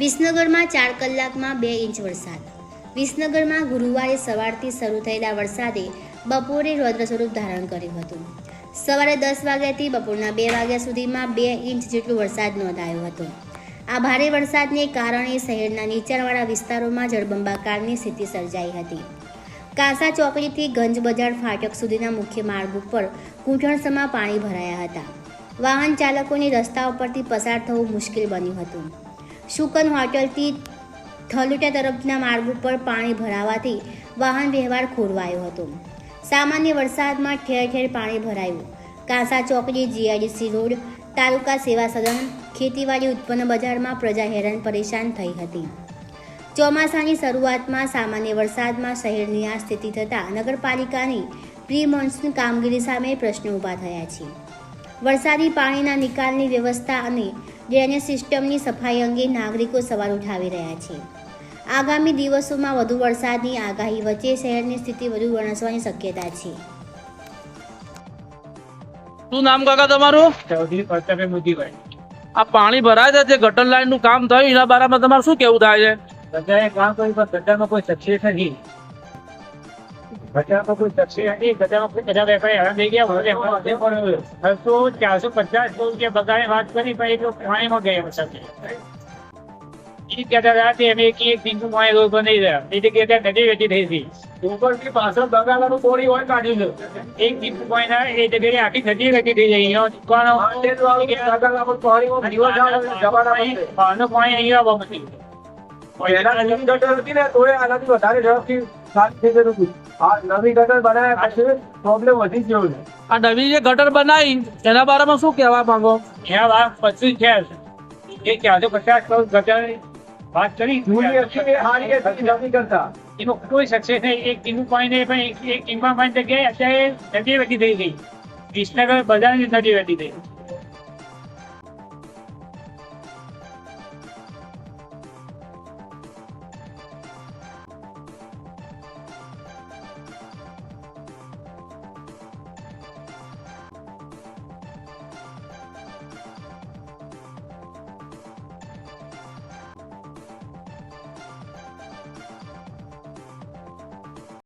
વિસનગરમાં ચાર કલાકમાં બે ઇંચ વરસાદ. વિસનગરમાં ગુરુવારે સવારથી શરૂ થયેલા વરસાદે બપોરે રૌદ્ર સ્વરૂપ ધારણ કર્યું હતું. સવારે દસ વાગ્યાથી બપોરના બે વાગ્યા સુધીમાં બે ઇંચ જેટલો વરસાદ નોંધાયો હતો. આ ભારે વરસાદને કારણે શહેરના નીચાણવાળા વિસ્તારોમાં જળબંબાકારની સ્થિતિ સર્જાઈ હતી. કાંસા ચોકડીથી ગંજ બજાર ફાટક સુધીના મુખ્ય માર્ગ ઉપર ઘૂંટણસમાં પાણી ભરાયા હતા. વાહન ચાલકોને રસ્તા ઉપરથી પસાર થવું મુશ્કેલ બન્યું હતું. શુકન હોટલથી થલુટા તરફના માર્ગ ઉપર પાણી ભરાવાથી વાહન વ્યવહાર ખોરવાયો હતો. સામાન્ય વરસાદમાં ઠેર ઠેર પાણી ભરાયું. કાંસા ચોકડી જીઆઈડીસી રોડ, તાલુકા સેવા સદન, ખેતીવાડી ઉત્પન્ન બજારમાં પ્રજા હેરાન પરેશાન થઈ હતી. ચોમાસાની શરૂઆતમાં સામાન્ય વરસાદમાં શહેરની આ સ્થિતિ થતાં નગરપાલિકાની પ્રી મોન્સૂન કામગીરી સામે પ્રશ્નો ઊભા થયા છે. વરસાદી પાણીના નિકાલની વ્યવસ્થા અને ડ્રેનેજ સિસ્ટમની સફાઈ અંગે નાગરિકો સવાલ ઉઠાવી રહ્યા છે. આગામી દિવસોમાં વધુ વરસાદની આગાહી વચ્ચે શહેરની સ્થિતિ વધુ વણસવાની શક્યતા છે. શું નામ કાકા તમારું? ચૌધરી પ્રતાપે મોદીભાઈ આ પાણી ભરાય છે જે ગટર લાઈનનું કામ થયું એના બારામાં તમારે શું કેવું થાય છે? કામ પણ કોઈ ગટરમાં કોઈ સક્સેસ નથી ચારસો પચાસ રૂપિયા બગાડે વાત કરી પણ એ તો પાણીમાં ગયા વરસાદ એ કહેતા હતા કે અમે એક એક દિનનું પાણી રોજ બનાવી રહ્યા. એટલે કે ત્યાં નદી વેચી થઈ હતી. ઉપરથી પાછળ બગાડવાનું કોળી હોય કાઢ્યું છે. એક દિનનું પાણી ના એ જગ્યાએ આખી નદી વેચી થઈ જાય. એનો દુકાનો પાણી અહીંયા આવવા નવી ગટર હતી ને તોય આનાથી વધારે ઝડપથી થઈ નવી ગટર બનાવ્યા પછી પ્રોબ્લેમ વધી ગયો છે. આ નવી જે ગટર બનાવી એના બારામાં શું કહેવા માંગો? ત્યાં વાત પચીસ છે. એ ચારસો પચાસ કરોડ ગટર વાત કરી? નવી કરતા એમાં કોઈ સક્સેસ નહીં. એક ટીમનું પાણી નહીં પણ એક ટીમમાં પાણી જગ્યાએ અત્યારે નદી વધી થઈ ગઈ. વિસનગર બધાની નદી વધી થઈ.